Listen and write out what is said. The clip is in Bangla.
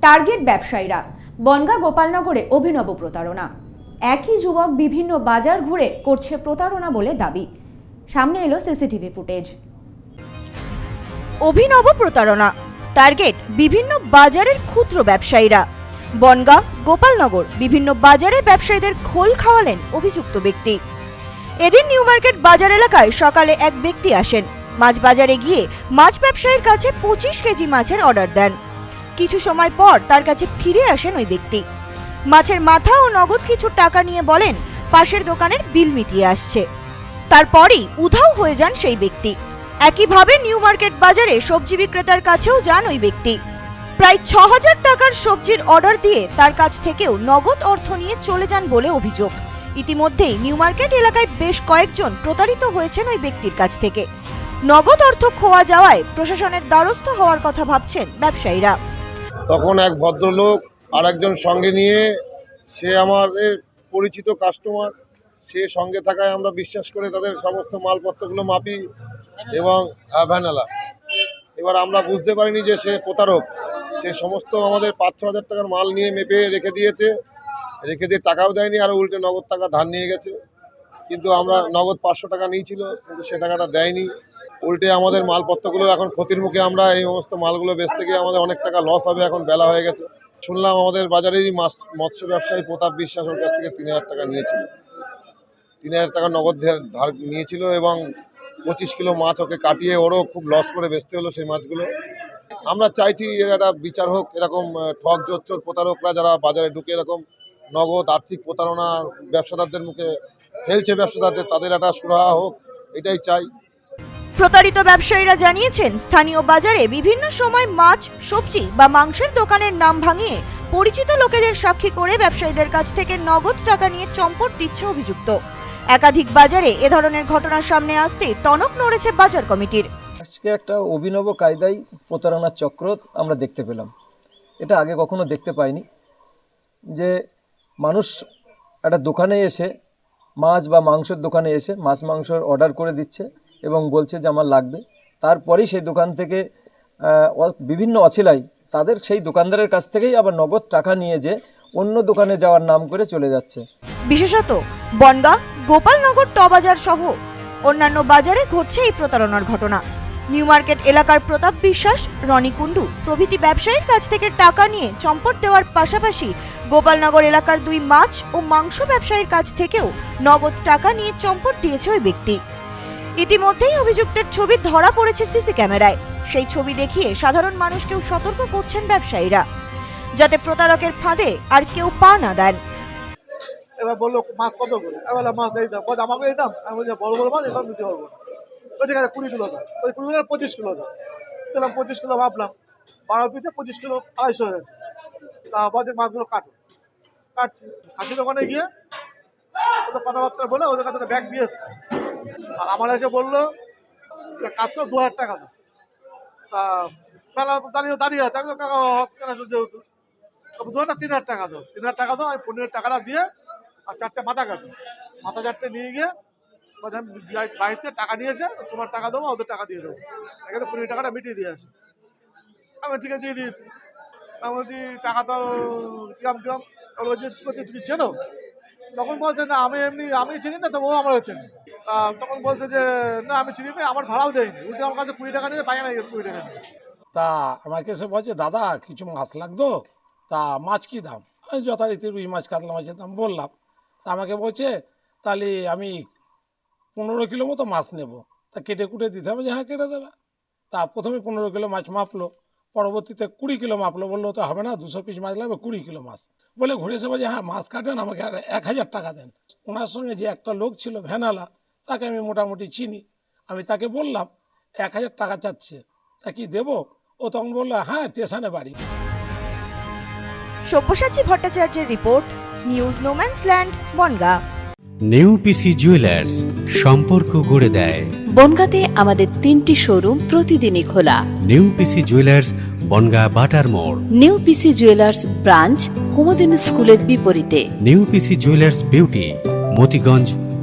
টার্গেট ব্যবসায়ীরা। বনগা গোপালনগরে অভিনব প্রতারণা। একই যুবক বিভিন্ন বাজার ঘুরে করছে প্রতারণা বলে দাবি। সামনে এলো সিসিটিভি ফুটেজ। অভিনব প্রতারণা। টার্গেট বিভিন্ন বাজারের ক্ষুদ্র ব্যবসায়ীরা। বনগা, গোপালনগর বিভিন্ন বাজারে ব্যবসায়ীদের খোল খাওয়ালেন অভিযুক্ত ব্যক্তি। এদিন নিউ মার্কেট বাজার এলাকায় সকালে এক ব্যক্তি আসেন। মাছ বাজারে গিয়ে মাছ ব্যবসায়ীর কাছে পঁচিশ কেজি মাছের অর্ডার দেন। কিছু সময় পর তার কাছে ফিরে আসেন ওই ব্যক্তি। মাছের মাথা ও নগদ কিছু টাকা নিয়ে বলেন, পাশের দোকানের বিল মিটিয়ে আসছে। তারপরেই উধাও হয়ে যান সেই ব্যক্তি। একইভাবে নিউ মার্কেট বাজারে সবজি বিক্রেতার কাছেও যান ওই ব্যক্তি। প্রায় ছ হাজার টাকার সবজির অর্ডার দিয়ে তার কাছ থেকেও নগদ অর্থ নিয়ে চলে যান বলে অভিযোগ। ইতিমধ্যেই নিউ মার্কেট এলাকায় বেশ কয়েকজন প্রতারিত হয়েছেন ওই ব্যক্তির কাছ থেকে। নগদ অর্থ খোয়া যাওয়ায় প্রশাসনের দ্বারস্থ হওয়ার কথা ভাবছেন ব্যবসায়ীরা। তখন এক ভদ্রলোক আর একজন সঙ্গে নিয়ে, সে আমাদের পরিচিত কাস্টমার সে সঙ্গে থাকায় আমরা বিশ্বাস করে তাদের সমস্ত মালপত্রগুলো মাপি এবং ভ্যানালা। এবার আমরা বুঝতে পারিনি যে সে প্রতারক। সে সমস্ত আমাদের পাঁচ ছ হাজার টাকার মাল নিয়ে মেপে রেখে দিয়েছে। রেখে দিয়ে টাকাও দেয়নি, আর উল্টে নগদ টাকা ধার নিয়ে গেছে। কিন্তু আমরা নগদ পাঁচশো টাকা নিয়েছিল, কিন্তু সে টাকাটা দেয়নি। উল্টে আমাদের মালপত্রগুলো এখন ক্ষতির মুখে আমরা এই সমস্ত মালগুলো বেচতে গিয়ে আমাদের অনেক টাকা লস হবে, এখন বেলা হয়ে গেছে। শুনলাম আমাদের বাজারেরই মাছ, মৎস্য ব্যবসায়ী প্রতাপ বিশ্বাস ওর কাছ থেকে তিন হাজার টাকা নিয়েছিল। তিন হাজার টাকা নগদ ধার- নিয়েছিল এবং পঁচিশ কিলো মাছ ওকে কাটিয়ে ওরও খুব লস করে বেচতে হলো সেই মাছগুলো। আমরা চাইছি এর একটা বিচার হোক, এরকম ঠক জোচ্চর প্রতারকরা যারা বাজারে ঢুকে এরকম নগদ আর্থিক প্রতারণা ব্যবসাদারদের মুখে ফেলছে ব্যবসাদারদের, তাদের একটা সুরাহা হোক, এটাই চাই। প্রতারিত ব্যবসায়ীরা জানিয়েছেন, স্থানীয় বাজারে বিভিন্ন সময় মাছ, সবজি বা মাংসের দোকানের নাম ভাঙিয়ে পরিচিত লোকেদের সাক্ষী করে ব্যবসায়ীদের কাছ থেকে নগদ টাকা নিয়ে চম্পট দিচ্ছে অভিযুক্ত। একাধিক বাজারে এ ধরনের ঘটনা সামনে আসতে টনক নড়েছে বাজার কমিটির। আজকে একটা অভিনব কায়দায় প্রতারণার চক্র আমরা দেখতে পেলাম। এটা আগে কখনো দেখতে পাইনি। যে মানুষ একটা দোকানে এসে মাছ বা মাংসের দোকানে এসে মাছ মাংসর অর্ডার করে দিচ্ছে এবং বলছে যে আমার লাগবে। তারপরেই সেই দোকান থেকে বিভিন্ন অছিলাই তাদের সেই দোকানদারের কাছ থেকেই আবার নগদ টাকা নিয়ে যে অন্য দোকানে যাওয়ার নাম করে চলে যাচ্ছে। বিশেষত বনগা, গোপালনগর, টবাজার সহ অন্যান্য বাজারে ঘটছে এই প্রতারণার ঘটনা। নিউ মার্কেট এলাকার প্রতাপ বিশ্বাস, রনি কুণ্ডু প্রভৃতি ব্যবসায়ীর কাছ থেকে টাকা নিয়ে চম্পট দেওয়ার পাশাপাশি গোপালনগর এলাকার দুই মাছ ও মাংস ব্যবসায়ীর কাছ থেকেও নগদ টাকা নিয়ে চম্পট দিয়েছে ওই ব্যক্তি। ইতিমধ্যেই অভিযুক্তের ছবি ধরা পড়েছে সিসি ক্যামেরায়। সেই ছবি দেখিয়ে সাধারণ মানুষকেও সতর্ক করছেন ব্যবসায়ীরা। যাতে প্রতারকের ফাঁদে আর কেউ পা না দেন। এবার বলল, মাছ কত করে? এবার মাছ এই দাম আমাকে এই দাম? আমি বলছি বড় বড় মাছ এবার নিতে পারব তো ঠিক আছে, কুড়ি কিলো দাম ওই কুড়ি কিলো, পঁচিশ কিলো দাম দিলাম পঁচিশ কিলো ভাবলাম, বারো পিসে পঁচিশ কিলো, আড়াইশো হয়েছে তা বাজে মাছগুলো কাটো। কাটছি। খাসি দোকানে গিয়ে ওদের কথাবার্তা বলে ওদের কাছে ব্যাগ দিয়ে এসছে। আর আমার এসে বলল কাজ তো দু হাজার টাকা দাও। তা বেলা দাঁড়িয়ে দাঁড়িয়ে আছে। আমি তো কাকা কেন যেহেতু? দু হাজার তিন হাজার টাকা দাও। তিন হাজার টাকা দাও, আমি পনেরো টাকাটা দিয়ে আর চারটে মাথা কাটো মাথা চারটে নিয়ে গিয়ে বাড়িতে টাকা নিয়েছে তোমার টাকা দেবো, ওদের টাকা দিয়ে দেবো। এখানে পনেরো টাকাটা মিটিয়ে দিয়ে আসি। আমি ঠিক আছে, দিয়ে দিয়েছি। আমি বলছি, টাকা তো কিরাম কিরাম? ওরা জিজ্ঞেস করছে, তুমি চেনো? তখন বলছে, না, আমি এমনি, আমি চিনি না তো ও আমার চেনি। তখন বলছে যে, না, আমি চিনি না, আমার ভাড়াও দেয়নি। উল্টে আমার কাছে কুড়ি টাকা নিয়ে পাই না কুড়ি টাকা নিয়ে। তা আমাকে এসে বলছে, দাদা, কিছু মাছ লাগতো? তা মাছ কী দাম? আমি যথারীতি রুই মাছ, কাতলা মাছের দাম বললাম। তা আমাকে বলছে, তাহলে আমি পনেরো কিলো মতো মাছ নেব। তা কেটে কুটে দিতে হবে যে হ্যাঁ কেটে দেবে। তা প্রথমে পনেরো কিলো মাছ মাপলো, পরবর্তীতে কুড়ি কিলো মাপলো, বলল, তো হবে না, দুশো পিস মাছ লাগবে, কুড়ি কিলো মাছ। বলে ঘুরে এসে বলছে হ্যাঁ মাছ কাটেন, আমাকে এক হাজার টাকা দেন। ওনার সঙ্গে যে একটা লোক ছিল ভ্যানালা তাকে আমি মোটামুটি চিনি। আমি তাকে বললাম এক হাজার টাকা চাচ্ছে। তা কি দেবো? ও তখন বলল হ্যাঁ স্টেশনে বাড়ি। সব্যসাচী ভট্টাচার্যের report news no man's land Bangaon. New PC jewellers সম্পর্ক গড়ে দেয়। বনগাঁতে আমাদের তিনটি শোরুম প্রতিদিনই খোলা। New PC jewellers Bangaon Batar মোড়। New PC jewellers branch Kumudini স্কুলের বিপরীতে। New PC jewellers beauty Motiganj